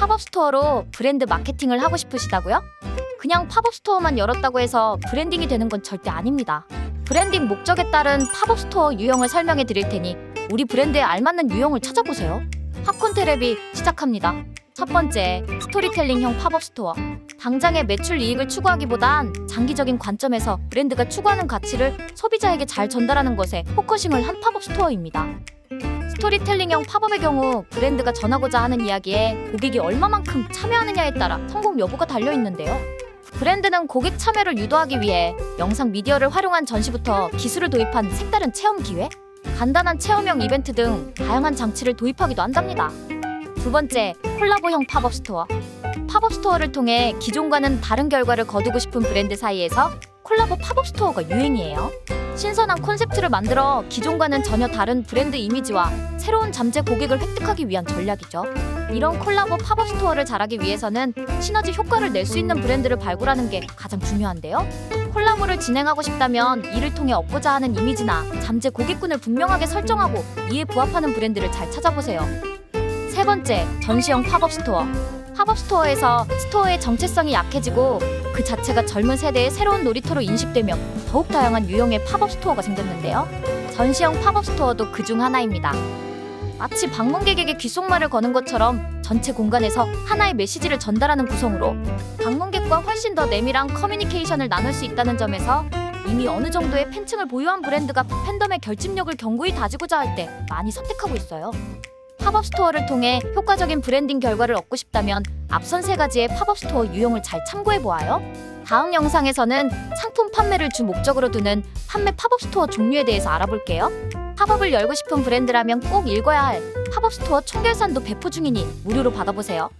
팝업 스토어로 브랜드 마케팅을 하고 싶으시다고요? 그냥 팝업 스토어만 열었다고 해서 브랜딩이 되는 건 절대 아닙니다. 브랜딩 목적에 따른 팝업 스토어 유형을 설명해 드릴 테니 우리 브랜드에 알맞는 유형을 찾아보세요. 팝콘 테레비 시작합니다. 첫 번째, 스토리텔링형 팝업 스토어. 당장의 매출 이익을 추구하기보단 장기적인 관점에서 브랜드가 추구하는 가치를 소비자에게 잘 전달하는 것에 포커싱을 한 팝업 스토어입니다. 스토리텔링형 팝업의 경우 브랜드가 전하고자 하는 이야기에 고객이 얼마만큼 참여하느냐에 따라 성공 여부가 달려 있는데요. 브랜드는 고객 참여를 유도하기 위해 영상 미디어를 활용한 전시부터 기술을 도입한 색다른 체험 기회, 간단한 체험형 이벤트 등 다양한 장치를 도입하기도 한답니다. 두 번째, 콜라보형 팝업 스토어. 팝업 스토어를 통해 기존과는 다른 결과를 거두고 싶은 브랜드 사이에서 콜라보 팝업 스토어가 유행이에요. 신선한 콘셉트를 만들어 기존과는 전혀 다른 브랜드 이미지와 새로운 잠재 고객을 획득하기 위한 전략이죠. 이런 콜라보 팝업 스토어를 잘하기 위해서는 시너지 효과를 낼 수 있는 브랜드를 발굴하는 게 가장 중요한데요. 콜라보를 진행하고 싶다면 이를 통해 얻고자 하는 이미지나 잠재 고객군을 분명하게 설정하고 이에 부합하는 브랜드를 잘 찾아보세요. 세 번째, 전시형 팝업 스토어. 팝업 스토어에서 스토어의 정체성이 약해지고 그 자체가 젊은 세대의 새로운 놀이터로 인식되며 더욱 다양한 유형의 팝업 스토어가 생겼는데요. 전시형 팝업 스토어도 그 중 하나입니다. 마치 방문객에게 귓속말을 거는 것처럼 전체 공간에서 하나의 메시지를 전달하는 구성으로 방문객과 훨씬 더 내밀한 커뮤니케이션을 나눌 수 있다는 점에서 이미 어느 정도의 팬층을 보유한 브랜드가 팬덤의 결집력을 견고히 다지고자 할 때 많이 선택하고 있어요. 팝업 스토어를 통해 효과적인 브랜딩 결과를 얻고 싶다면 앞선 세 가지의 팝업 스토어 유형을 잘 참고해 보아요. 다음 영상에서는 상품 판매를 주 목적으로 두는 판매 팝업 스토어 종류에 대해서 알아볼게요. 팝업을 열고 싶은 브랜드라면 꼭 읽어야 할 팝업 스토어 총결산도 배포 중이니 무료로 받아보세요.